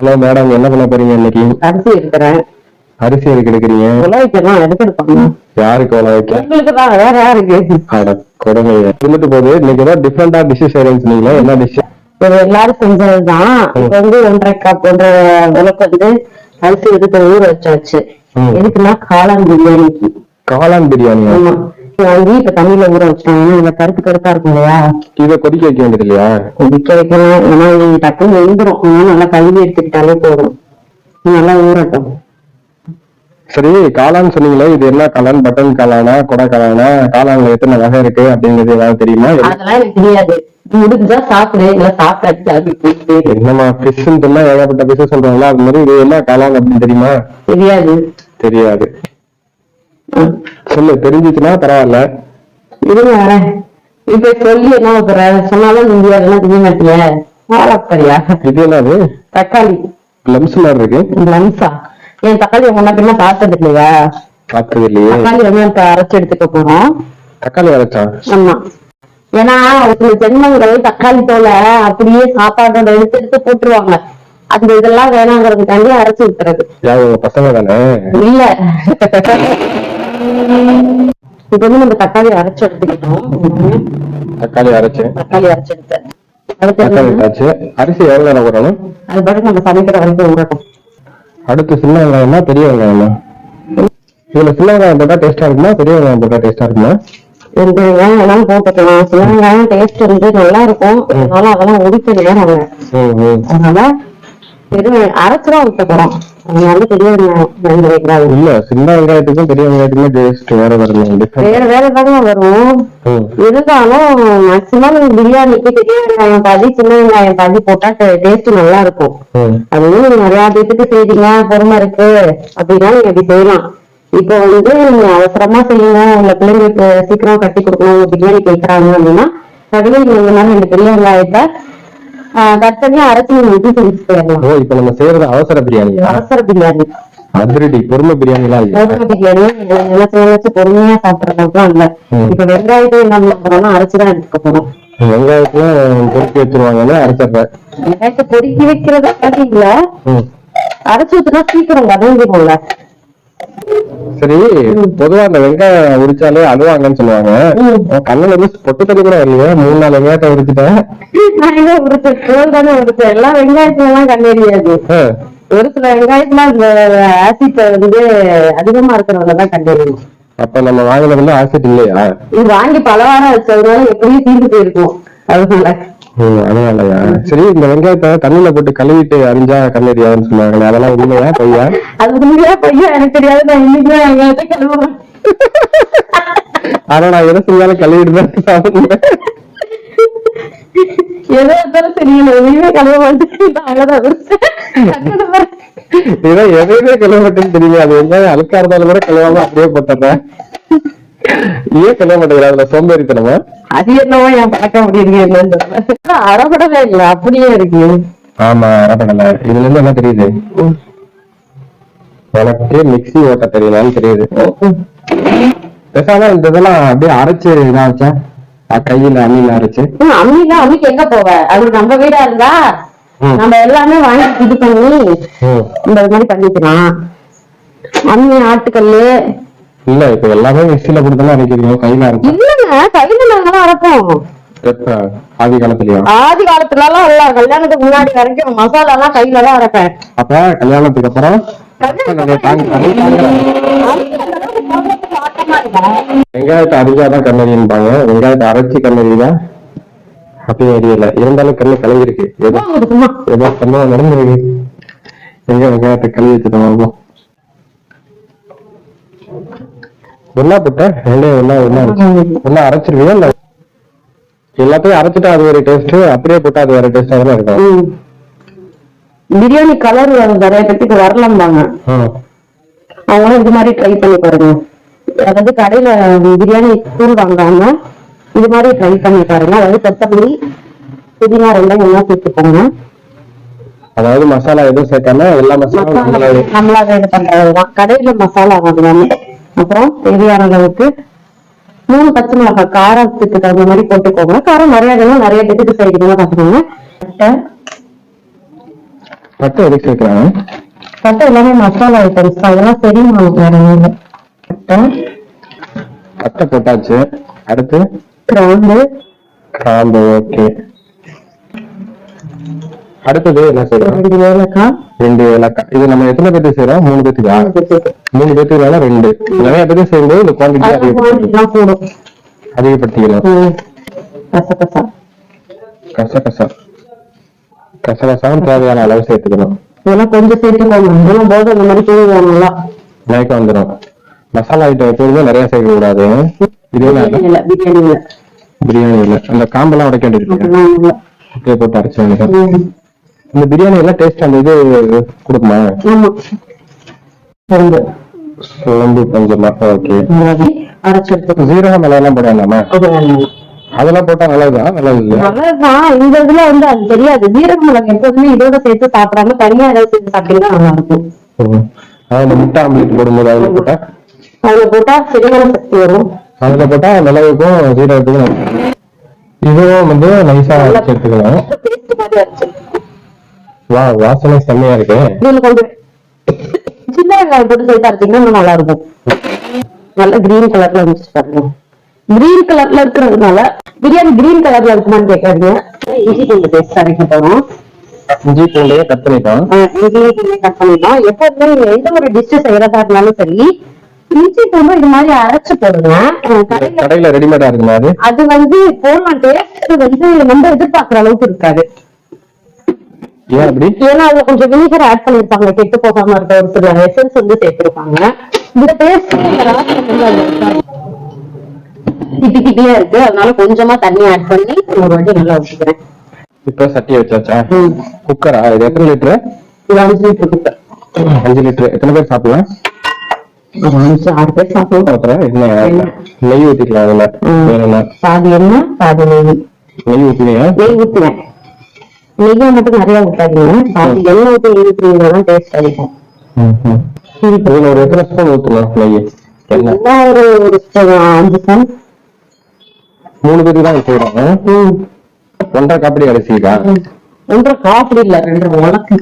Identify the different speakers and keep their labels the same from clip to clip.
Speaker 1: Hello madam என்ன பண்ண போறீங்க இன்னைக்கு?
Speaker 2: அரிசி இருக்கிறேன்
Speaker 1: அரிசி எதுக்கு எடுக்கிறீங்க?
Speaker 2: உலகிக்கலாம் எடுப்பாங்க
Speaker 1: யாருக்கு உழ வைக்க
Speaker 2: உங்களுக்கு தான் வேற யாருக்கு?
Speaker 1: அட கொடுமை இருந்துட்டு போகுது. இன்னைக்கு ஏதோ டிஃப்ரெண்டா டிஷ்ஷஸ் செய்றேன்னு சொன்னீங்களா என்ன டிஷ்
Speaker 2: எல்லாரும் செஞ்சதுதான். இப்ப வந்து ஒன்றரை கப் ஒன்றரை விளக்கு வந்து அரிசி எடுத்து ஊற வச்சாச்சு.
Speaker 1: ம்.
Speaker 2: எதுக்குன்னா காளான் பிரியாணிக்கு
Speaker 1: காளான் பிரியாணி
Speaker 2: வாங்கி இப்ப தண்ணியில ஊற வச்சிட்டாங்க ஏன்னா இதுல கருப்பு கருப்பா இருக்கும் இல்லையா?
Speaker 1: இதை கொதிக்க வைக்க வேண்டியது இல்லையா?
Speaker 2: கொதிக்க வைக்கலாம் ஏன்னா இது டக்குன்னு எழுந்துரும். அதனால நல்லா கழுவி எடுத்துக்கிட்டாலே போதும். நல்லா ஊறட்டும்.
Speaker 1: சரி காளான் சொன்னீங்களே. இது என்ன காளான்? பட்டன் காளானா கொடை காளானா? காளான்ல எத்தனை வகை இருக்கு அப்படிங்கிறது ஏதாவது தெரியுமா?
Speaker 2: அதெல்லாம் எனக்கு தெரியாது. முடிஞ்சா சாப்பிடு. இல்ல போயிட்டு?
Speaker 1: என்னமா சொன்னா ஏகப்பட்ட ஃபிஷ் சொல்றாங்களா. அது மாதிரி இது என்ன காளான் அப்படின்னு தெரியுமா?
Speaker 2: தெரியாது.
Speaker 1: தெரியாது. சொல்லு தெரிஞ்சுச்சுன்னா பரவாயில்ல.
Speaker 2: இருங்க வரேன் இப்ப சொல்லி என்ன வைக்கிற சொன்னாலும் அதெல்லாம் தெரிய மாட்டிய? வாழைப்பறியா
Speaker 1: இது என்னது?
Speaker 2: தக்காளி.
Speaker 1: லம்ஸ் மாதிரி இருக்கு.
Speaker 2: லம்சா என் தக்காளி முன்ன பின்ன பார்த்தது இல்லையா?
Speaker 1: பார்த்தது இல்லையே.
Speaker 2: தக்காளி வந்து இப்ப அரைச்சு எடுத்துக்க போறோம்.
Speaker 1: தக்காளி அரைச்சா?
Speaker 2: ஆமா. ஏன்னா ஒரு ஜென்மங்கள் தக்காளி தோலை அப்படியே சாப்பாடோட எடுத்து எடுத்து போட்டுருவாங்க. அந்த இதெல்லாம் வேணாங்கிறதுக்காண்டி அரைச்சு விட்டுறது
Speaker 1: பசங்க தானே?
Speaker 2: இல்ல. இப்ப வந்து நம்ம தக்காளி அரைச்சு எடுத்துக்கிட்டோம்.
Speaker 1: தக்காளி அரைச்சு.
Speaker 2: தக்காளி அரைச்சு எடுத்தேன்.
Speaker 1: அரிசி எவ்வளவு நேரம் போடணும்
Speaker 2: அது பாட்டு நம்ம சமைக்கிற வரைக்கும் ஊறட்டும்.
Speaker 1: அடுத்து சின்ன வெங்காயமா பெரிய வெங்காயமா? இதுல சின்ன வெங்காயம் போட்டா டேஸ்டா இருக்குமா? பெரிய வெங்காயம் போட்டா டேஸ்டா இருக்குமா?
Speaker 2: ரெண்டு வெங்காயம் வேணாலும் போட்டுக்கலாம். சில வெங்காயம் டேஸ்ட் வந்து நல்லா இருக்கும். அதனால அதெல்லாம் ஒதுக்கி நேரம். அதனால பெரிய அரைச்சுதான் போறோம்.
Speaker 1: இல்ல சின்ன வெங்காயத்துக்கும் பெரிய வெங்காயத்துக்கும் டேஸ்ட் வேற டிஃபரெண்ட்
Speaker 2: வேற வேற தாங்க வரும். இருந்தாலும் மேக்சிமம் பிரியாணிக்கு பெரிய வெங்காயம் பாதி சின்ன வெங்காயம் பாதி போட்டா டேஸ்ட் நல்லா இருக்கும் அதுவும் நீங்க நிறைய பேத்துக்கு செய்றீங்க பொறுமை இருக்கு அப்படின்னா நீங்க இப்படி செய்யலாம். இப்போ வந்து நீங்க அவசரமா செய்யணும் உங்க பிள்ளைங்களுக்கு சீக்கிரம் கட்டி கொடுக்கணும் பிரியாணி கேட்கறாங்க அப்படின்னா நீங்க இந்த மாதிரி ரெண்டு பெரிய வெங்காயத்தை கட் பண்ணி அரைச்சி நீங்க ஊத்தி செஞ்சு போயிடலாம்
Speaker 1: ஓ இப்ப நம்ம செய்யறது அவசர பிரியாணியா
Speaker 2: அவசர பிரியாணி.
Speaker 1: அதிரடி பொறுமை பிரியாணி எல்லாம்
Speaker 2: பொறுமை பிரியாணி. நினைச்சு நினைச்சு பொறுமையா சாப்பிடறதுலாம் இல்ல. இப்ப வெங்காயத்தை என்ன பண்ண போறோம்னா அரைச்சுதான் எடுத்துக்க போறோம்.
Speaker 1: வெங்காயத்தையும் பொறுக்கி வச்சிருவாங்கன்னு அரைச்சிடுறேன்.
Speaker 2: வெங்காயத்தை பொறுக்கி வைக்கிறதுக்காண்டி இல்ல. அரைச்சு ஊத்துனா சீக்கிரம் வதங்கிடும்ல.
Speaker 1: சரி பொதுவா அந்த வெங்காயம் உரிச்சாலே அழுவாங்கன்னு சொல்லுவாங்க. கண்ணுல இருந்து பொட்டு தண்ணி கூட வரலையே மூணு நாலு வெங்காயத்தை உரிச்சுட்டேன்.
Speaker 2: நான் எங்க உரிச்சேன் தோல் தானே உரிச்சேன். எல்லா வெங்காயத்துல எல்லாம் கண்டறியாது. ஒரு சில வெங்காயத்துல அந்த ஆசிட் வந்து அதிகமா இருக்கிறதுலதான் கண்டறியும்
Speaker 1: அப்ப நம்ம வாங்கினதுல ஆசிட் இல்லையா?
Speaker 2: இது வாங்கி பல வாரம் வச்சதுனால எப்படியும் தீர்ந்து போயிருக்கும். அதனால
Speaker 1: அதனாலயா? சரி இந்த வெங்காயத்தை தண்ணியில போட்டு கழுவிட்டு அரிஞ்சா கண்ணெரியாதுன்னு சொன்னாங்களே அதெல்லாம் உண்மையா பொய்யா?
Speaker 2: அது உண்மையா பையன் எனக்கு தெரியாது நான் இன்னைக்கு வெங்காயத்தை கழுவுறேன்.
Speaker 1: ஆனா நான் எதை செஞ்சாலும் கழுவிட்டு தான் சாப்பிடுவேன்.
Speaker 2: எதோ இருந்தாலும் தெரியல எதையுமே கழுவ மாட்டேன்.
Speaker 1: இதான் எதையுமே கழுவ மாட்டேன்னு தெரியுங்க அது வெங்காயம் அழுக்கா இருந்தாலும் கூட கழுவாம அப்படியே போட்டுறேன் ஏன் கழுவ மாட்டேங்கிற அதுல சோம்பேறித்தனமா?
Speaker 2: அது என்னவோ என் பழக்க முடியுது என்னன்னு தெரியல. அறப்படவே இல்ல அப்படியே இருக்கு.
Speaker 1: ஆமா அறப்படல இதுல இருந்து என்ன தெரியுது? உனக்கு மிக்ஸி ஓட்ட தெரியலான்னு தெரியுது. பேசாம இந்த இதெல்லாம் அப்படியே அரைச்சு இதா வச்சா அஹ் கையில அம்மியில அரைச்சு.
Speaker 2: அம்மினா அம்மிக்கு எங்க போவ? அது நம்ம வீடா இருந்தா. நம்ம எல்லாமே வாங்கி இது பண்ணி. இந்த மாதிரி பண்ணிக்கலாம். அம்மி ஆட்டுக்கல்லு
Speaker 1: இல்ல இப்ப எல்லாமே மிக்ஸில கொடுத்தா அரைக்கிறீங்க கையில அரைச்சு
Speaker 2: இல்லங்க கையில நாங்களாம் அரைப்போம்.
Speaker 1: எப்ப? ஆதி காலத்துலயா?
Speaker 2: ஆதி காலத்துல எல்லாம் இல்ல கல்யாணத்துக்கு முன்னாடி வரைக்கும் மசாலா எல்லாம் கையில தான் அரைப்பேன்.
Speaker 1: அப்ப கல்யாணத்துக்கு அப்புறம்? வெங்காயத்தை அரிஞ்சாதான் கண்ணறியும்பாங்க வெங்காயத்தை அரைச்சி கண்ணறிதான் அப்படியே அறியல இருந்தாலும் கண்ணு கலங்கிருக்கு. ஏதோ ஏதோ நடந்திருக்கு. எங்க வெங்காயத்தை கழுவி வச்சுட்டு என்ன போட்ட வெங்காயம் என்ன என்ன என்ன அரைச்சிருவியா இல்ல? எல்லாத்தையும் அரைச்சிட்டா அது ஒரு டேஸ்ட் அப்படியே போட்டா அது வேற டேஸ்டா தான் இருக்கும்.
Speaker 2: பிரியாணி கலர் நிறைய பேத்துக்கு வரலம்பாங்க.
Speaker 1: ம்.
Speaker 2: அவங்களும் இது மாதிரி ட்ரை பண்ணி பாருங்க. அதாவது கடையில பிரியாணி தூள் வாங்காம இது மாதிரி ட்ரை பண்ணி பாருங்க. அதாவது கொத்தமல்லி புதினா ரெண்டும் ஒண்ணா சேர்த்துக்கோங்க.
Speaker 1: அதாவது மசாலா எதுவும் சேர்க்காம எல்லா மசாலாவும் நம்மளாவே
Speaker 2: இது பண்றதுதான். கடையில மசாலா வாங்குவாங்க அப்புறம் தேவையான அளவுக்கு மூணு பச்சை மிளகாய் காரத்துக்கு தகுந்த மாதிரி போட்டுக்கோங்க. காரம் நிறைய வேணும் நிறைய பேத்துக்கு செய்யணும்னா பாத்துக்கோங்க பட்டை,
Speaker 1: பட்டை எதுக்கு சேர்க்கிறாங்க
Speaker 2: பட்டை எல்லாமே மசாலா ஐட்டம்ஸ் அதெல்லாம் தெரியுமா வேற பட்டை.
Speaker 1: பட்டை போட்டாச்சு. அடுத்து
Speaker 2: கிராம்பு.
Speaker 1: கிராம்பு ஓகே. அடுத்தது என்ன செய்யறோம்
Speaker 2: ரெண்டு ஏலக்காய்
Speaker 1: ரெண்டு ஏலக்காய் இது நம்ம எத்தனை பேருக்கு செய்யறோம்? மூணு பேத்துக்கா மூணு பேத்துக்கு ரெண்டு. நிறைய பேருக்கு செய்யும்போது இந்த குவான்டிட்டி அதிகப்படுத்தி
Speaker 2: தான் போடும்.
Speaker 1: அதிகப்படுத்திக்கணும்
Speaker 2: ம். கசகசா.
Speaker 1: கசகசா. கசகசாவும் தேவையான அளவு சேர்த்துக்கணும்.
Speaker 2: இதெல்லாம் கொஞ்சம் சேர்த்துக்கோங்க. போது மாதிரி தூங்குவோம் நல்லா.
Speaker 1: மயக்கம் வந்துடும் மசாலா ஐட்டம் எப்போதுமே நிறைய சேர்க்க கூடாது
Speaker 2: பிரியாணி இல்ல பிரியாணி இல்ல
Speaker 1: அந்த காம்பெல்லாம் உடைக்க வேண்டியிருக்கு போட்டு அரைச்சு. இந்த பிரியாணி எல்லாம் டேஸ்ட் அந்த இது கொடுக்குமா? சோம்பு கொஞ்சமா ஓகே. ஜீரகம் மிளகாய் எல்லாம் போட வேண்டாமா?
Speaker 2: அவ்வளவுதான்.
Speaker 1: அதெல்லாம் போட்டா நல்லதுதான்? நல்லது இல்லையா
Speaker 2: நல்லதுதான் இந்த இதுல வந்து அது தெரியாது. ஜீரக மிளகு எப்போதுமே இதோட சேர்த்து சாப்பிடாம தனியா ஏதாவது சேர்த்து சாப்பிட்டீங்கன்னா நல்லா இருக்கும்.
Speaker 1: இந்த முட்டை ஆம்லேட் போடும்போது அதுல போட்டா?
Speaker 2: அதுல போட்டா செரிமான சக்தி வரும்.
Speaker 1: அதுல போட்டா மிளகுக்கும் ஜீரகத்துக்கும். இதுவும் வந்து நைஸா அரைச்சு வா வாசனை செம்மையா இருக்கு.
Speaker 2: இதுல கொஞ்சம் சின்ன வெங்காயம் போட்டு சேர்த்து அரைச்சீங்கன்னா இன்னும் நல்லா இருக்கும். நல்ல கிரீன் கலர்ல இருந்துச்சு பாருங்க. கிரீன் கலர்ல இருக்கிறதுனால பிரியாணி கிரீன் கலர்ல இருக்குமான்னு கேட்காதீங்க. இஞ்சி பூண்டு பேஸ்ட் அரைக்க போறோம்
Speaker 1: இஞ்சி பூண்டையே கட் பண்ணிட்டோம்.
Speaker 2: இஞ்சி கட் பண்ணிட்டோம். எப்போதுமே எந்த ஒரு டிஷ் செய்யறதா இருந்தாலும் சரி இஞ்சி பூண்டு இது மாதிரி அரைச்சு போடுங்க. கடையில
Speaker 1: ரெடிமேடா இருக்குமா அது?
Speaker 2: வந்து போடலாம் டேஸ்ட் வந்து நம்ம எதிர்பார்க்கிற அளவுக்கு இருக்காது. ஏன்னா அதுல கொஞ்சம் வினிகர் ஆட் பண்ணிருப்பாங்க. கெட்டு போகாம இருக்க ஒரு சில எசன்ஸ் வந்து சேர்த்திருப்பாங்க. இந்த டேஸ்ட் கிட்டி கிட்டியா இருக்கு. அதனால கொஞ்சமா தண்ணி ஆட் பண்ணி ஒரு வாட்டி நல்லா வச்சுக்கிறேன்
Speaker 1: இப்ப சட்டியை வச்சாச்சா? குக்கரா இது எத்தனை லிட்டரு
Speaker 2: இது அஞ்சு லிட்டர் குக்கர்
Speaker 1: அஞ்சு லிட்டர் எத்தனை பேர் சாப்பிடலாம்?
Speaker 2: ஒரு அஞ்சு ஆறு பேர் சாப்பிடுவோம்
Speaker 1: என்ன? நெய் ஊத்திக்கலாம் அதுல.
Speaker 2: பாதி எண்ணெய் பாதி நெய்.
Speaker 1: நெய் ஊத்தினீங்க
Speaker 2: நெய் ஊத்துவேன். நெய்யை மட்டும் நிறைய ஊத்தாதீங்க பாதி எண்ணெய் ஊத்தி நெய் டேஸ்ட் அதிகம்.
Speaker 1: இதுல ஒரு எத்தனை ஸ்பூன் நெய்.
Speaker 2: ஒரு அஞ்சு ஸ்பூன்
Speaker 1: மூணு பேருக்கு தான் செய்யறாங்க ஒன்றரை காப்படி அரிசிக்கா?
Speaker 2: ஒன்றரை காப்பி இல்ல ரெண்டு உலக்கு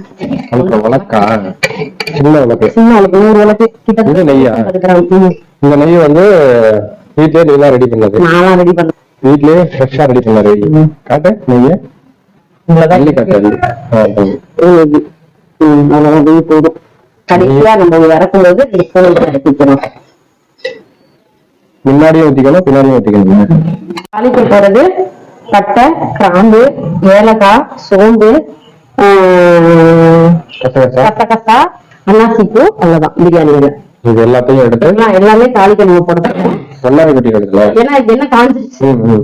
Speaker 1: உலக்கா சின்ன உலக்கு
Speaker 2: சின்ன உலக்கு நூறு உலக்கு
Speaker 1: இது நெய்யா? இந்த நெய் வந்து வீட்லயே நீதான் ரெடி பண்ணது.
Speaker 2: நான்லாம் ரெடி பண்ணேன்
Speaker 1: வீட்லயே ஃப்ரெஷ்ஷா ரெடி பண்ண நெய்
Speaker 2: ம்.
Speaker 1: காட்டு நெய்ய.
Speaker 2: போதும் கடைசியா நம்ம இறக்கும்போது இறக்கிக்கணும்
Speaker 1: முன்னாடியே ஊத்திக்கணும் பின்னாடியே ஊத்திக்கணும்
Speaker 2: தாளிக்க போறது பட்டை கிராம்பு ஏலக்காய் சோம்பு
Speaker 1: கசகசா.
Speaker 2: அன்னாசிப்பூ அவ்வளவுதான் பிரியாணியில
Speaker 1: இது எல்லாத்தையும் எடுத்து
Speaker 2: எல்லாம் தாளிக்க நம்ம போடுறோம்
Speaker 1: எடுக்கல
Speaker 2: ஏன்னா என்ன
Speaker 1: ம்.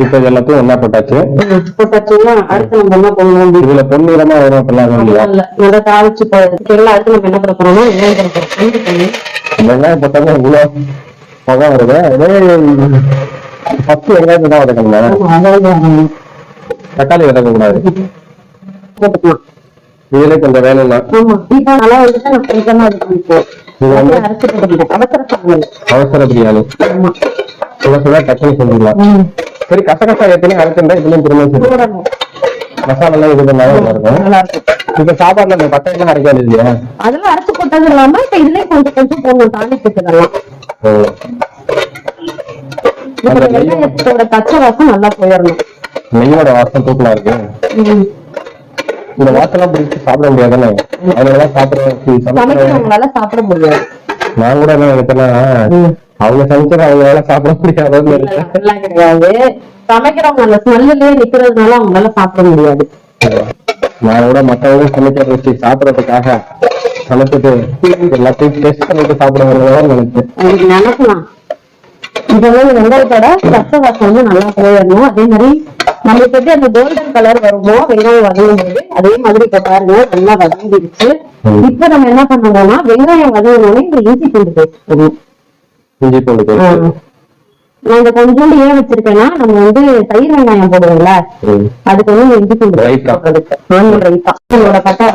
Speaker 1: இப்ப இது எல்லாத்தையும் ஒன்னா போட்டாச்சு?
Speaker 2: ம், போட்டாச்சுன்னா அடுத்து நம்ம என்ன பண்ணுவோம்
Speaker 1: இதுல பொன்னிறமா வரும் அப்படிலாம் இல்லையா?
Speaker 2: இல்ல. நல்லா தாளிச்சு போயிடலாம் அடுத்து நம்ம என்ன பண்ண போறோம்னா வெங்காயம் போறோம்.
Speaker 1: வெங்காயம் போட்டாலும் இவ்வளவு பகம் வருது. பத்து வெங்காயத்தை தான் வதக்கணுமா? தக்காளி வதக்க கூடாது இதுல கொஞ்சம்
Speaker 2: இப்போ அவசர சாப்பிடல
Speaker 1: அவசர பிரியாணி.
Speaker 2: ஆமா
Speaker 1: சுட சுட டக்குனு செஞ்சுக்கலாம்
Speaker 2: ம்.
Speaker 1: சரி கசகசா ஏற்கனவே அரைச்சிருந்தா இதுலயும் திரும்ப
Speaker 2: போடணும்.
Speaker 1: மசாலா எல்லாம் இது நல்லா இருக்கும்.
Speaker 2: நல்லா இருக்கும்
Speaker 1: இப்ப சாப்பாடுல இந்த பட்டை எல்லாம் அரைக்க வேண்டியது இல்லையா?
Speaker 2: அதெல்லாம் அரைச்சு போட்டது இல்லாம இப்ப இதுலயே கொஞ்சம் கொஞ்சம் போடணும்
Speaker 1: அந்த நெய்யும்
Speaker 2: வெங்காயத்தோட பச்சை வாசம் நல்லா போயிடணும்.
Speaker 1: நெய்யோட வாசம் தூக்கலா இருக்கு. இந்த வாசலாம் பிடிச்சி சாப்பிட முடியாதுன்னு அதனாலதான்
Speaker 2: சமைக்கிறவங்களால சாப்பிட முடியாது.
Speaker 1: நான் கூட என்ன நினைச்சேன்னா. அவங்க சமைச்சா அவங்களால சாப்பிட நினைச்சேன்
Speaker 2: அப்படிலாம் கிடையாது. சமைக்கிறவங்க அந்த ஸ்மெல்லுலயே நிக்கிறதுனால அவங்களால சாப்பிட முடியாது.
Speaker 1: நான் கூட மத்தவங்க சமைக்கிறத வச்சு சாப்பிடறதுக்காக சமைச்சிட்டு எல்லாத்தையும் டெஸ்ட் பண்ணிட்டு சாப்பிடுவாங்க நினைச்சேன்
Speaker 2: அதுக்கு நினைக்கலாம். இது வந்து வெங்காயத்தோட பச்சை வாசம் வந்து நல்லா போயிடணும் அதே மாதிரி நம்மளுக்கு எப்படி அந்த கோல்டன் கலர் வருமோ வெங்காயம் வதங்கும் போது அதே மாதிரி இப்ப பாருங்க நல்லா வதங்கிடுச்சு. இப்ப நம்ம என்ன பண்ணணும்னா வெங்காயம் வதங்கினோடனே இந்த இஞ்சி பூண்டு பேஸ்ட்
Speaker 1: இஞ்சி பூண்டு paste.
Speaker 2: நான் இந்த கொஞ்சோண்டு ஏன் வச்சிருக்கேன்னா நம்ம வந்து தயிர் வெங்காயம் போடுவோம்ல. அதுக்கு வந்து இஞ்சி பூண்டு
Speaker 1: ரைத்தா.
Speaker 2: ஆனியன் ரைத்தா உங்களோட பட்டை.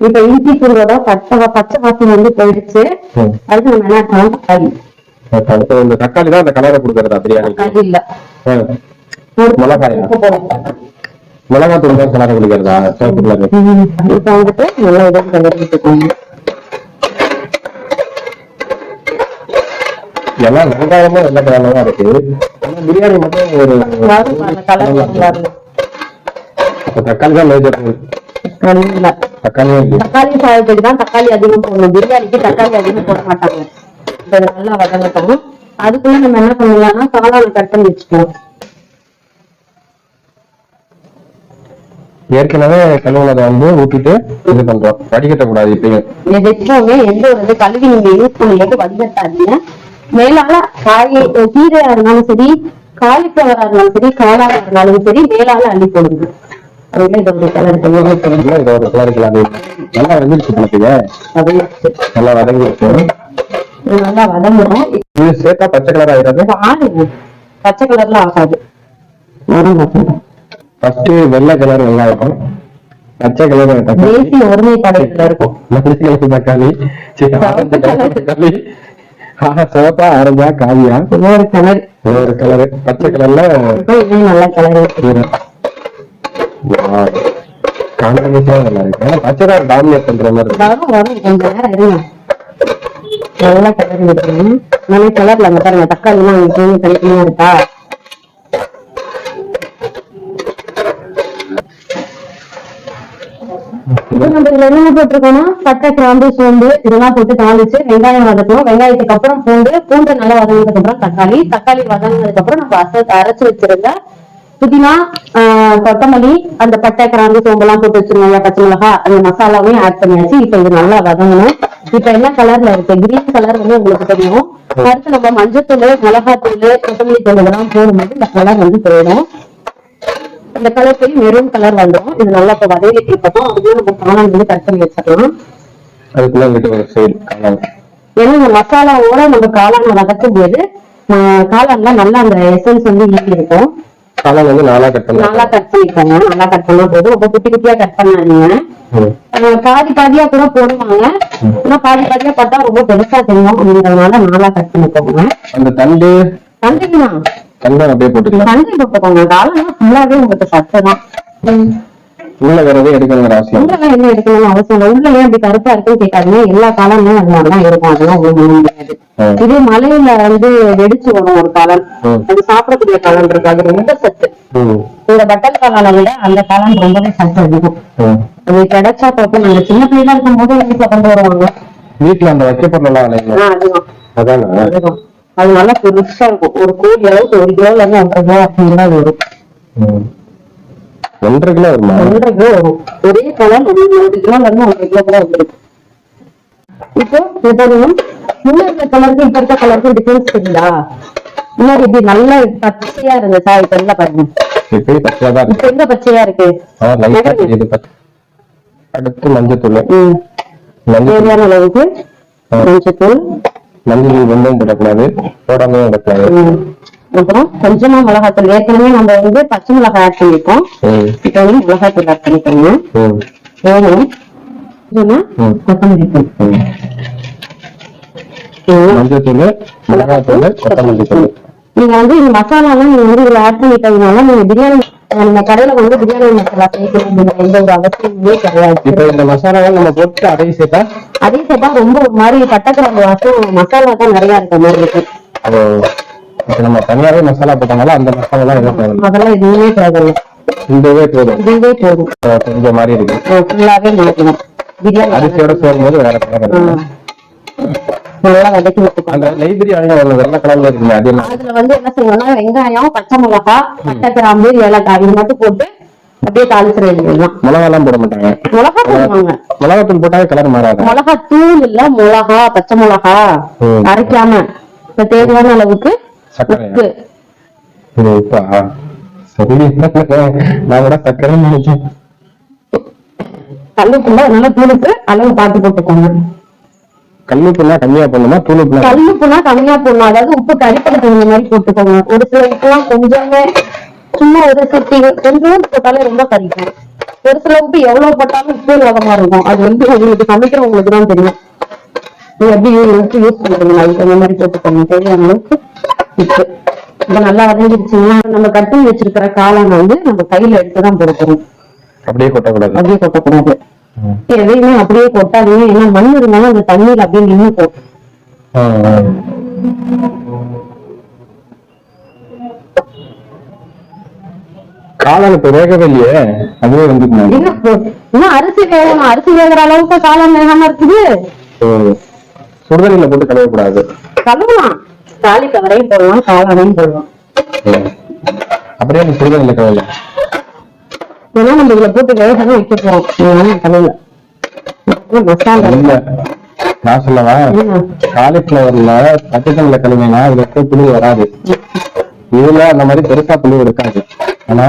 Speaker 2: இப்ப இஞ்சி பூண்டோட பச்சை பச்சை வாசம் வந்து போயிடுச்சு. அதுக்கு நம்ம என்ன பண்ணலாம் தக்காளி
Speaker 1: அடுத்து இந்த தக்காளி தான் அந்த கலரை கொடுக்கறதா பிரியாணிக்கு
Speaker 2: அது இல்ல.
Speaker 1: மிளகாயா
Speaker 2: உப்பு போடணும்.
Speaker 1: மிளகாய் தூள் தான் கலரை கொடுக்கறதா சிவப்பு கலரு
Speaker 2: வந்துட்டு நல்லா இதை கிளறி விட்டுக்கோங்க
Speaker 1: எல்லாம் வெங்காயமும் வெள்ளை கலர்ல தான் இருக்கு. ஆனா பிரியாணி மட்டும் ஒரு அப்ப தக்காளி தான் மேஜர்
Speaker 2: தக்காளி தக்காளி சாதத்துக்கு தான் தக்காளி அதிகம் போடணும். பிரியாணிக்கு தக்காளி அதிகம் போட மாட்டாங்க. நல்லா வதங்கட்டும். அதுக்குள்ள நம்ம என்ன பண்ணலாம்னா காளான் கட் பண்ணி வச்சுக்கலாம்.
Speaker 1: ஏற்கனவே கழுவுனதை வந்து ஊத்திட்டு இது பண்றோம். வடிகட்ட கூடாது இப்பயும்
Speaker 2: எப்பவுமே எந்த ஒரு இது கழுவி நீங்க யூஸ் பண்ணும்போது வடிகட்டாதீங்க. மேலால காய் கீரையா இருந்தாலும் சரி காலிஃபிளவரா இருந்தாலும் சரி காளானா இருந்தாலும் சரி மேலால அள்ளி போடுங்க. அதுல இது ஒரு கலர்
Speaker 1: இல்ல இதை ஒரு கலரிக்கலாம் நல்லா பணத்துக்கு
Speaker 2: அது
Speaker 1: நல்லா வதங்கிருச்சு.
Speaker 2: இது நல்லா வதங்கணும்.
Speaker 1: இது சேர்த்தா பச்சை கலர் ஆயிடாது?
Speaker 2: பச்சை கலர்ல ஆகாது. வரும்?
Speaker 1: ஃபர்ஸ்ட் வெள்ளை கலர் வெங்காயம் பச்சை கலர்
Speaker 2: தேசிய ஒருமைப்பாடுல இருக்கும்.
Speaker 1: கலர் தக்காளி. தக்காளி சிவப்பா ஆரஞ்சா காவியா.
Speaker 2: இன்னொரு கலர்
Speaker 1: ஒரு கலரு பச்சை கலர்ல
Speaker 2: நல்ல கலர்
Speaker 1: காம்பினேஷன் நல்லா இருக்கு. ஆனா பச்சை கலர் டாமினேட் பண்ற மாதிரி இருக்கு.
Speaker 2: வரும் வரும். கொஞ்ச நேரம் இருங்க. நல்லா கலர் விடுறேன் நல்ல கலர்ல அங்க பாருங்க தக்காளி எல்லாம் தனித்தனியா இருக்கா? என்ன போட்டிருக்கோம்னா பட்டை கிராம்பு பூண்டு இதெல்லாம் போட்டு தாளிச்சு வெங்காயம் வதக்கணும். வெங்காயத்துக்கு அப்புறம் பூண்டு பூண்டு நல்லா வதங்கினதுக்கு அப்புறம் தக்காளி. தக்காளி வதங்கினதுக்கு அப்புறம் நம்ம அச அரைச்சு வச்சிருந்த புதினா ஆஹ், கொத்தமல்லி அந்த பட்டை கிராம்பு சோம்பு எல்லாம் போட்டு வச்சிருந்தோம் பச்சை மிளகா அந்த மசாலாவையும் ஆட் பண்ணியாச்சு. இப்ப இது நல்லா வதங்கணும். இப்ப என்ன கலர்ல இருக்கு? கிரீன் கலர் வந்து உங்களுக்கு தெரியும். அடுத்து நம்ம மஞ்சள் தூள் மிளகாத்தூள் கொத்தமல்லி தூள் இதெல்லாம் போடும்போது இந்த கலர் வந்து போயிடும். இந்த கலர் போய் மெரூன் கலர் வந்துடும் இது நல்லா இப்ப வதங்கிட்டு இருக்கட்டும் அதுலயும் நம்ம காளான் வந்து கட் பண்ணி வச்சிடலாம்.
Speaker 1: அதுக்குள்ள வந்துட்டு ஒரு சைடு காளான்.
Speaker 2: ஏன்னா இந்த மசாலாவோட நம்ம காளான் வதக்கும் போது காளான்ல நல்லா அந்த எசன்ஸ் வந்து ஈட்டி இருக்கும்.
Speaker 1: காளான் வந்து நாலா கட் பண்ணலாம்.
Speaker 2: நல்லா கட் பண்ணிக்கோங்க. நல்லா கட் பண்ணா போதும். ரொம்ப குட்டி குட்டியா கட் பண்ணாதீங்க. பாதி பாதியா கூட போடுவாங்க. ஆனா பாதி பாதியா பார்த்தா ரொம்ப பெருசா தெரியும். அப்படின்றதுனால நாளா கட் பண்ணிக்கோங்க.
Speaker 1: அந்த தண்டு?
Speaker 2: தந்துக்கலாம்
Speaker 1: தண்டை அப்படியே போட்டுக்கலாம்.
Speaker 2: தந்தை போட்டுக்கோங்க. காலம் ஃபுல்லாவே உங்களுக்கு சத்து தான்
Speaker 1: உள்ள வரதே எடுக்கணுங்கிற அவசியம்
Speaker 2: உள்ள என்ன எடுக்கணும்னு அவசியம் உள்ள ஏன் இப்படி கருப்பா இருக்குன்னு கேட்காதீங்க. எல்லா காலமும் அது மாதிரிதான் இருக்கும். அதெல்லாம் பண்ண முடியாது. இதே மலையில வந்து வெடிச்சு வரும் ஒரு காலம். அது சாப்பிடக்கூடிய காலம் இருக்கு. அது ரொம்ப சத்து. இந்த பட்டல் காளானை விட அந்த காலம் ரொம்பவே சத்து அதிகம். அது கிடைச்சா பார்த்து நாங்க சின்ன பிள்ளைல இருக்கும் போது வீட்டுல கொண்டு வருவாங்க.
Speaker 1: வீட்டுல அந்த வைக்க பொருள் எல்லாம் அதானே?
Speaker 2: அது நல்லா பெருசா இருக்கும் ஒரு கோழி அளவுக்கு ஒரு கிலோல இருந்து ஒன்றரை கிலோ அப்படின்னா வரும்.
Speaker 1: ஒன்றரை கிலோ வருமா?
Speaker 2: ஒன்றரை கிலோ வரும். ஒரே கலர் ஒரு கிலோல இருந்து ஒன்றரை கிலோ கூட வந்துருக்கு இப்போ எப்போதும் முன்ன கலருக்கு இப்ப இருக்க கலருக்கு டிஃபரன்ஸ் தெரியுதா? முன்னாடி இப்படி நல்ல பச்சையா இருந்துச்சா இப்ப என்ன பாருங்க. இப்ப எங்க பச்சையா இருக்கு?
Speaker 1: அடுத்து மஞ்சத்தூள்.
Speaker 2: தேவையான அளவுக்கு மஞ்சத்தூள்.
Speaker 1: மஞ்சள் வெந்தயம் போடக்கூடாது போடாம விடக்கூடாது
Speaker 2: ம். அப்புறம் கொஞ்சமா மிளகாத்தூள் ஏற்கனவே நம்ம வந்து பச்சை மிளகாய் ஆட் பண்ணிருக்கோம். இப்ப வந்து மிளகாத்தூள் ஆட் பண்ணிக்கோங்க. வேணும். கொத்தமல்லி தூள்
Speaker 1: ம்.
Speaker 2: ம்.
Speaker 1: மஞ்சத்தூள் மிளகாத்தூள் கொத்தமல்லி தூள்
Speaker 2: நீங்க வந்து இந்த மசாலாலாம் நீங்க வந்து இதுல ஆட் பண்ணிட்டதுனால நீங்க பிரியாணி நம்ம கடையில வந்து பிரியாணி மசாலா சேர்க்கணும் அப்படிங்கிற எந்த ஒரு அவசியமுமே கிடையாது.
Speaker 1: இப்ப இந்த மசாலாவை நம்ம போட்டு அடை சேர்த்தா?
Speaker 2: அதே சேர்த்தா ரொம்ப ஒரு மாதிரி பட்டக்கிழங்கு வாசம் மசாலா தான் நிறைய இருக்க மாதிரி இருக்கு.
Speaker 1: நம்ம தனியாவே மசாலா போட்டோம்னால அந்த மசாலா எல்லாம்
Speaker 2: அதெல்லாம் எதுவுமே தேவையில்லை
Speaker 1: போதும்.
Speaker 2: இதுவே போதும்.
Speaker 1: கொஞ்சம் மாதிரி இருக்கு.
Speaker 2: ஃபுல்லாவே மாற்றணும் பிரியாணி
Speaker 1: அரிசியோட சேரும்போது வேற
Speaker 2: அதுல வந்து என்ன செய்யணும்னா வெங்காயம் பச்சை மிளகா பட்டை கிராம்பு ஏலக்காய் இது மட்டும் போட்டு அப்படியே தாளிச்சிட வேண்டியதுதான்.
Speaker 1: மிளகா போட மாட்டாங்க.
Speaker 2: மிளகா போடுவாங்க.
Speaker 1: மிளகாத்தூள் போட்டாவே கலர் மாறாது?
Speaker 2: மிளகா தூள் இல்ல மிளகா பச்சை மிளகா. அரைக்காம இப்ப தேவையான அளவுக்கு உப்பு.
Speaker 1: நான் கூட சர்க்கரை நினைச்சேன்.
Speaker 2: தூளுக்கு அளவு பார்த்து போட்டுக்கோங்க.
Speaker 1: கல்லுப்புனா கம்மியா பண்ணுமா தூளுப்புனா
Speaker 2: கல்லுப்புனா கம்மியா போடணும். அதாவது உப்பு கறிப்படத்து இந்த மாதிரி போட்டுக்கோங்க. ஒரு சில உப்புலாம் கொஞ்சமே சும்மா ஒரு சிட்டி கொஞ்சம் போட்டாலே ரொம்ப கறிக்கும் ஒரு சில உப்பு எவ்வளவு போட்டாலும் உப்பு இல்லாத மாதிரி இருக்கும். அது வந்து உங்களுக்கு சமைக்கிறவங்களுக்கு தான் தெரியும். நீங்க எப்படி யூஸ் யூஸ் பண்றீங்க அதுக்கு அந்த மாதிரி போட்டுக்கோங்க. தேவையான அளவுக்கு உப்பு. இப்ப நல்லா வதங்கிடுச்சுன்னா நம்ம கட் பண்ணி வச்சிருக்கிற காளான் வந்து நம்ம கையில எடுத்து தான் போடணும்
Speaker 1: அப்படியே கொட்டக்கூடாது.
Speaker 2: அப்படியே கொட்டக்கூடாது. எதையுமே அப்படியே கொட்டாதீங்க ஏன்னா மண் இருந்தாலும் அந்த தண்ணியில அப்படியே.
Speaker 1: காளான் இப்ப அதுவே
Speaker 2: இப்போ இன்னும் அரிசி வேகணும் அரிசி வேகிற அளவுக்கு காளான் வேகாம இருக்குது.
Speaker 1: சுடுதண்ணில போட்டு கழுவக்கூடாது
Speaker 2: கழுவலாம் தாலி கவரையும் போடலாம் காளானையும் போடலாம்.
Speaker 1: அப்படியே சுடுதண்ணில கழுவல
Speaker 2: ஏன்னா நம்ம இதுல போட்டு வேக தான் வைக்க போறோம் மசாலா.
Speaker 1: இல்ல நான் சொல்லவா. காலிஃபிளவர்ல பச்சை தண்ணில கழுவினா இருக்க புழு வராது. இதுல அந்த மாதிரி பெருசா புழு இருக்காது. ஆனா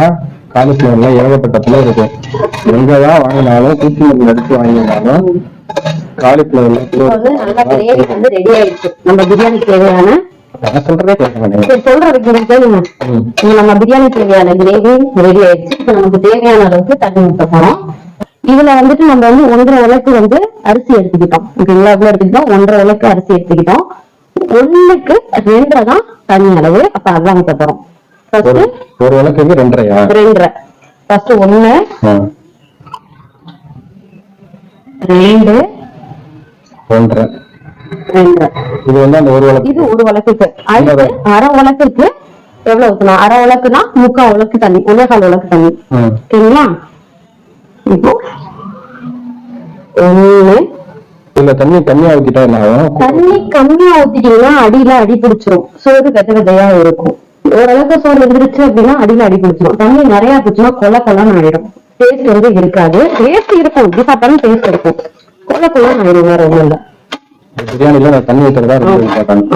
Speaker 1: காலிஃபிளவர்ல ஏகப்பட்ட புழு இருக்கும் எங்கதான் வாங்கினாலும் மருந்து அடிச்சு வாங்கினாலும் காலிஃபிளவர்ல
Speaker 2: ரெடி ஆயிடுச்சு. நம்ம பிரியாணி தேவையான
Speaker 1: நான் சொல்றதே கேட்க மாட்டேங்க
Speaker 2: சரி சொல்றதுக்கு நீங்க கேளுங்க.
Speaker 1: ம்.
Speaker 2: இங்க நம்ம பிரியாணி தேவையான கிரேவி ரெடி ஆயிடுச்சு. இப்போ நமக்கு தேவையான அளவுக்கு தண்ணி ஊத்த போறோம். இதுல வந்துட்டு நம்ம வந்து ஒன்றரை உலக்கு வந்து அரிசி எடுத்துக்கிட்டோம். ஓகேங்களா இவ்வளவு எடுத்துக்கிட்டோம். ஒன்றரை உலக்கு அரிசி எடுத்துக்கிட்டோம். ஒண்ணுக்கு ரெண்டரை தான் தண்ணி அளவு. அப்ப அதான் ஊத்த போறோம்.
Speaker 1: ஒரு விளக்குக்கு ரெண்டரையா?
Speaker 2: ரெண்டரை. ஃபர்ஸ்ட் ஒண்ணு. ரெண்டு
Speaker 1: ஒன்றரை. இது வந்து அந்த ஒரு விளக்கு
Speaker 2: இது ஒரு உலக்குக்கு அடுத்து அரை உலக்குக்கு எவ்வளவு ஊத்தணும் அரை உலக்குனா முக்கால் உலக்கு தண்ணி ஒன்னே கால் உலக்கு தண்ணி.
Speaker 1: ம்.
Speaker 2: ஓகேங்களா இப்போ ஒண்ணு.
Speaker 1: இதுல தண்ணி கம்மியா ஊத்திட்டா என்ன ஆகும்?
Speaker 2: தண்ணி கம்மியா ஊத்திட்டீங்கன்னா அடியில அடி பிடிச்சிரும். சோறு கட்ட கதையா இருக்கும். ஓரளவுக்கு சோறு இருந்துருச்சு அப்படின்னா அடியில அடி பிடிச்சிரும். தண்ணி நிறைய போச்சுன்னா கொல கொலன்னு ஆயிடும் டேஸ்ட் வந்து இருக்காது. டேஸ்ட் இருக்கும். எப்படி சாப்பிட்டாலும் டேஸ்ட் இருக்கும். கொல கொலன்னு ஆயிடும் வேற ஒண்ணும் இல்ல.
Speaker 1: பிரியாணில நான் தண்ணி ஊத்துறதா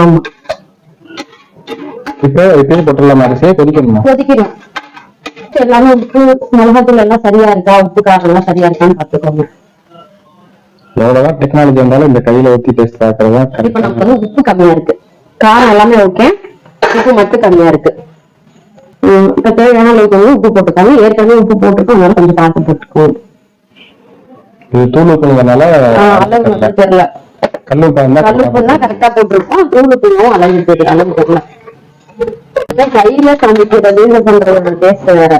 Speaker 2: ஆமா.
Speaker 1: இப்போ இப்பயே போட்டுடலாமா அரிசியே? கொதிக்கணுமா?
Speaker 2: கொதிக்கணும். எல்லாமே உப்பு மிளகாத்தூள் எல்லாம் சரியா இருக்கா? உப்பு காரம் எல்லாம் சரியா இருக்கான்னு பாத்துக்கோங்க
Speaker 1: எவ்வளவுதான் டெக்னாலஜி இருந்தாலும் இந்த கையில ஊத்தி டேஸ்ட் பாக்குறதா
Speaker 2: இப்ப நமக்கு வந்து உப்பு கம்மியா இருக்கு. காரம் எல்லாமே ஓகே உப்பு மட்டும் கம்மியா இருக்கு. இப்ப தேவையான அளவுக்கு வந்து உப்பு போட்டுக்கோங்க. ஏற்கனவே உப்பு போட்டுருக்கோம். அதனால கொஞ்சம் பார்த்து போட்டுக்கோங்க.
Speaker 1: இது தூள்
Speaker 2: ஆஹ் அளவு தெரியல.
Speaker 1: கல் உப்பா இருந்தா
Speaker 2: கல்லுப்புன்னா கரெக்டா போட்டிருக்கோம் தூள் உப்புவும் அளவு தெரியல அளவு தெரியல கையில சமைக்கிறது இது பண்றது டேஸ்ட் வேற.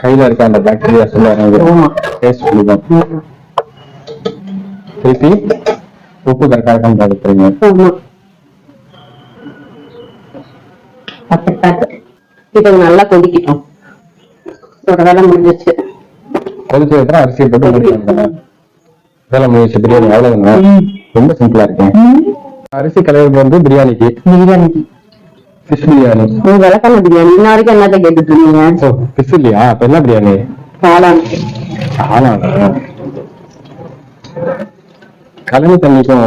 Speaker 1: கையில இருக்க அந்த பாக்டீரியா சொல்லுவாங்க டேஸ்ட் பிடிக்கும் திருப்பி உப்பு கரெக்டா இருக்கான்னு
Speaker 2: இது நல்லா கொதிக்கிட்டோம். ஒரு வேலை முடிஞ்சிச்சு
Speaker 1: கொதிச்சு அரிசியை போட்டு முடிக்கணும் பிரியாணி ரொம்ப சிம்பிளா இருக்கேன். அரிசி கலருக்கு வந்து பிரியாணிக்கு.
Speaker 2: பிரியாணி
Speaker 1: ஃபிஷ் பிரியாணி.
Speaker 2: நீங்க விளக்கான பிரியாணி? இன்ன வரைக்கும் என்னத்த கேட்டுட்டு இருக்கீங்க
Speaker 1: ஓ ஃபிஷ் இல்லையா? அப்ப என்ன பிரியாணி?
Speaker 2: காளான்.
Speaker 1: ஆனா கலனி தண்ணிக்கும்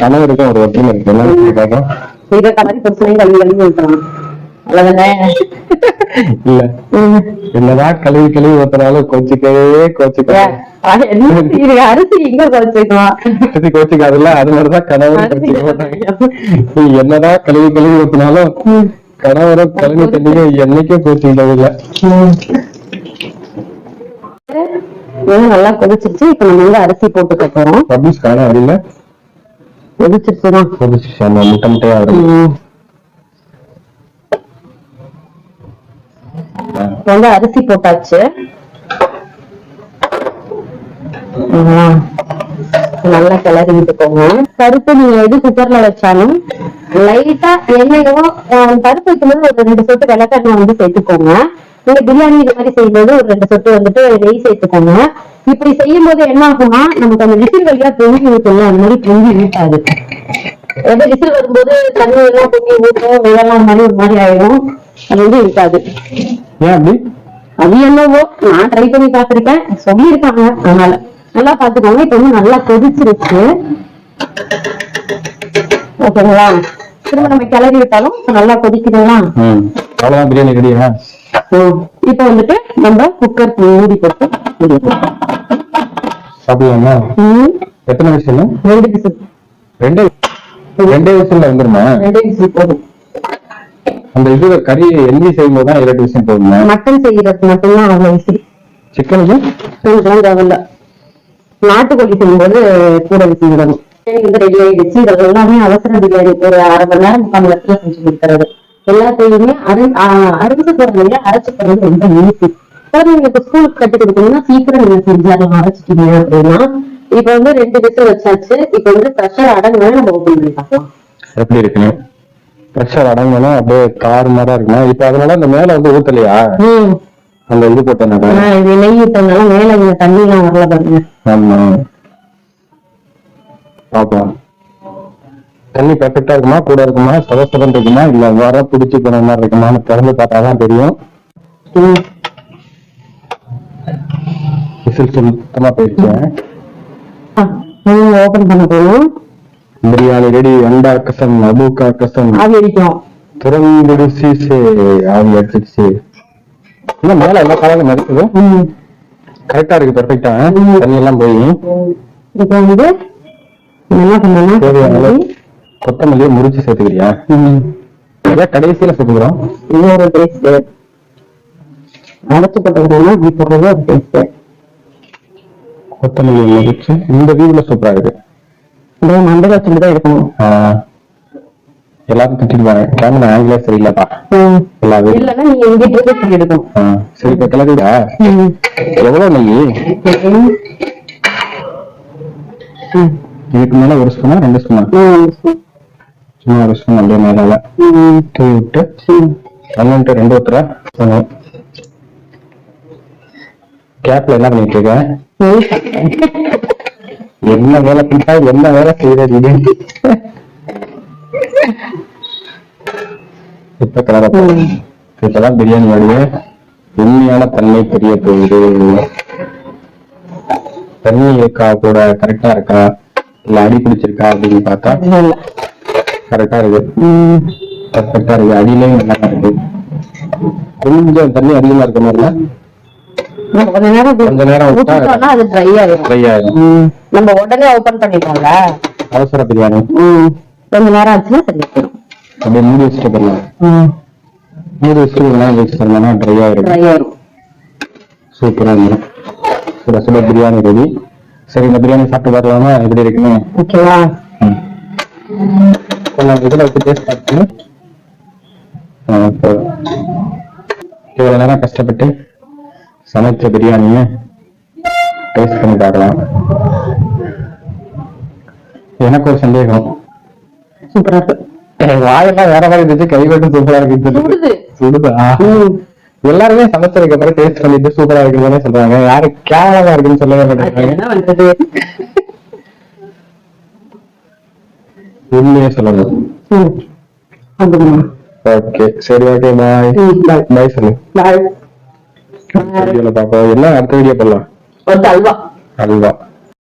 Speaker 1: கணவருக்கும் ஒரு ஒற்றுமை இருக்கு. என்ன
Speaker 2: இதை கலரி பிரச்சனையும் விட்டுறான் அவ்வளவுதானே
Speaker 1: இல்ல. என்னதான் கழுவி கழுவி ஊத்தினாலும் கோச்சிக்கவே கோச்சிக்க
Speaker 2: அரிசி எங்க குறைச்சிக்கலாம்
Speaker 1: அரிசி கோச்சிக்காதுல்ல அது மாதிரிதான் கணவர் என்னதான் கழுவி கழுவி ஊத்தினாலும் கணவரும் கழுவி தண்ணியும் என்னைக்கும் கோச்சிக்கிட்டது இல்ல
Speaker 2: நல்லா கொதிச்சிருச்சு. இப்ப நம்ம வந்து அரிசி போட்டுக்க போறோம்.
Speaker 1: பப்ளிஷ் காணும் அடியில
Speaker 2: கொதிச்சிருச்சுதான்.
Speaker 1: அந்த முட்டை முட்டையா வரும்
Speaker 2: இப்ப வந்து அரிசி போட்டாச்சு. நல்லா கிளறி விட்டுக்கோங்க பருப்பு நீங்க எது குக்கர்ல வச்சாலும் லைட்டா எண்ணெயோ பருப்பு வைக்கும்போது ஒரு ரெண்டு சொட்டு விளக்கெண்ணெய் வந்து சேர்த்துக்கோங்க. நீங்க பிரியாணி இது மாதிரி செய்யும்போது ஒரு ரெண்டு சொட்டு வந்துட்டு நெய் சேர்த்துக்கோங்க. இப்படி செய்யும் போது என்ன ஆகும்னா நமக்கு அந்த விசில் வழியா பொங்கி ஊற்றல அந்த மாதிரி பொங்கி ஊட்டாது எது விசில் வரும்போது தண்ணி எல்லாம் பொங்கி ஊற்றும் வெள்ளம் மாதிரி ஒரு மாதிரி ஆயிடும். அது வந்து இருக்காது அது என்னவோ நான் ட்ரை பண்ணி பார்த்திருக்கேன். சொல்லியிருக்காங்க அதனால. நல்லா பாத்துக்கோங்க இப்ப வந்து நல்லா கொதிச்சிருச்சு. ஓகேங்களா? திரும்ப நம்ம கிளறி விட்டாலும் நல்லா கொதிக்குதுங்களா?
Speaker 1: அவ்வளவுதான் பிரியாணி ரெடியா
Speaker 2: இப்ப வந்துட்டு நம்ம குக்கர் மூடி போட்டு ம்,
Speaker 1: எத்தனை விசில்?
Speaker 2: ரெண்டு விசில்.
Speaker 1: ரெண்டே ரெண்டே விசில்ல வந்துருமா?
Speaker 2: ரெண்டு விசில் போதும்.
Speaker 1: அந்த இது கறி எண்ணி செய்யும் போது தான் இரண்டு விசில் போடுமா
Speaker 2: மட்டன் செய்யறதுக்கு மட்டும்தான் அவ்வளவு விசில்
Speaker 1: சிக்கனுக்கு
Speaker 2: சிக்கனுக்குலாம் தேவையில்ல. நாட்டுக்கோழி செய்யும்போது கூட விசி விடணும் வந்து ரெடி ஆயிடுச்சு. இது எல்லாமே அவசர பிரியாணி. ஒரு அரை மணி நேரம் முக்கால் மணி நேரத்துல செஞ்சு கொடுக்கறது. எல்லாத்தையுமே அரை அரைச்சு போடுறத விட அரைச்சு போடுறது ரொம்ப ஈஸி குழந்தைங்களுக்கு ஸ்கூலுக்கு கட்டி கொடுக்கணும்னா சீக்கிரம் நீங்க செஞ்சாலும் அரைச்சிட்டீங்க அப்படின்னா இப்ப வந்து ரெண்டு விசில் வச்சாச்சு. இப்ப வந்து ப்ரெஷர் அடங்குனா நம்ம ஓபன் பண்ணி பார்க்கலாம்.
Speaker 1: எப்படி இருக்குன்னு? ப்ரெஷர் அடங்கணும் அப்படியே கார் மாதிரி இருக்கணும். இப்ப அதனால அந்த மேல வந்து ஊத்தலையா? அந்த இது
Speaker 2: ஊத்தனால மேல இந்த தண்ணி எல்லாம் வரல பாருங்க.
Speaker 1: ஆமா. பாப்போம். தண்ணி பெர்ஃபெக்டா இருக்குமா? கூட இருக்குமா? சதசதம் இருக்குமா? இல்ல வர பிடிச்சி போன மாதிரி இருக்குமான்னு திறந்து பார்த்தாதான் தெரியும். விசில் சுத்தமா போயிடுச்சு.
Speaker 2: ஓபன் பண்ண போகணும்
Speaker 1: பிரியாணி ரெடி அண்டா கசம் அபூக்கா கசம்
Speaker 2: ஆவி அடிக்கும்
Speaker 1: திறந்துடுச்சு ஆவி அடிச்சிடுச்சு இன்னும் மேல எல்லா காலம் மதிக்குது
Speaker 2: ம்.
Speaker 1: கரெக்டா இருக்கு பெர்ஃபெக்டா தண்ணி எல்லாம் போய்.
Speaker 2: இப்ப வந்து என்ன பண்ணணும்
Speaker 1: தேவையான கொத்தமல்லியை முறிச்சு சேர்த்துக்கிறியா? ஏன் கடைசியில சேர்த்துக்கிறோம்.
Speaker 2: இது ஒரு டேஸ்ட் அரைச்சு போட்டதுனால இப்படி போடுறது ஒரு டேஸ்ட்
Speaker 1: கொத்தமல்லியை முறிச்சு இந்த வீடுல சூப்பரா இருக்கு.
Speaker 2: மண்டல வச்சுட்டு தான் இருக்கணும்
Speaker 1: எல்லாரும் கேமரா ஆங்கிலே சரியில்லப்பா
Speaker 2: ம்.
Speaker 1: எல்லா வீடும்
Speaker 2: இல்லைன்னா நீங்க இங்கிட்டு இருக்க இப்படி எடுக்கணும்
Speaker 1: ஆஹ் சரி இப்ப கிளறிடா
Speaker 2: ம்.
Speaker 1: எவ்வளவு நெய்
Speaker 2: ம். ம்.
Speaker 1: இதுக்கு மேல ஒரு ஸ்பூனா ரெண்டு ஸ்பூனா. சும்மா ஒரு ஸ்பூன் அப்படியே மேல. தூவி விட்டு ரெண்டு ஊத்துற கேப்ல என்ன பண்ணிட்டு இருக்க. என்ன வேலை பண்ணா என்ன வேலை செய்யறது இப்ப கலர. இப்பதான் பிரியாணி வருது உண்மையான தன்மை தெரிய போகுது. தண்ணி இருக்கா? கூட கரெக்டா இருக்கா? இல்ல அடி பிடிச்சிருக்கா அப்படின்னு பார்த்தா. கரெக்டா இருக்கு. பர்ஃபெக்டா இருக்கு. அடியிலையும் நல்லா இருக்கு. கொஞ்சம் தண்ணி அதிகமா இருக்க மாதிரில
Speaker 2: கொஞ்ச நேரம்
Speaker 1: கொஞ்ச நேரம் விட்டா
Speaker 2: விட்டுட்டோம்னா அது ட்ரை ஆயிடும்
Speaker 1: ட்ரை ஆயிடும்
Speaker 2: ம். நம்ம உடனே ஓபன் பண்ணிட்டோம்ல
Speaker 1: அவசர பிரியாணி.
Speaker 2: கொஞ்ச நேரம் ஆச்சுன்னா போயிடும்
Speaker 1: அப்படியே மூடி வச்சுட்டு போடலாம்
Speaker 2: ம்.
Speaker 1: மூடி வச்சுட்டு ஒரு நேரம் வச்சு தரணும்னா ட்ரை ஆயிடும்
Speaker 2: ட்ரை ஆயிடும்
Speaker 1: சூப்பரா இருந்துடும் சுட சுட பிரியாணி ரெடி. சரி இந்த பிரியாணி சாப்பிட்டு பார்க்கலாமா? எப்படி இருக்குன்னு?
Speaker 2: ஓகேவா.
Speaker 1: கொஞ்சம் இதுல வச்சு டேஸ்ட் பார்த்து. இவ்வளவு நேரம் கஷ்டப்பட்டு சமைச்ச பிரியாணியை டேஸ்ட் பண்ணி பார்க்கலாம். எனக்கு ஒரு சந்தேகம்.
Speaker 2: சூப்பரா இருக்கு.
Speaker 1: வாயெல்லாம் வேற மாதிரி இருந்துச்சு கை மட்டும் சூப்பரா இருக்கு.
Speaker 2: சுடுது.
Speaker 1: எல்லாருமே சமைச்சதுக்கு அப்புறம் டேஸ்ட் பண்ணிட்டு சூப்பரா இருக்குன்னு சொல்றாங்க. யாரு கேவலமா இருக்குன்னு சொல்லவே மாட்டாங்க உண்மையே சொல்லணும்? ஓகே சரி ஓகே பாய். பாய் சொல்லு.
Speaker 2: Bye.
Speaker 1: வீடியோல பாப்போம். என்ன அடுத்த வீடியோ பண்ணலாம்
Speaker 2: ஒரு அல்வா
Speaker 1: அல்வா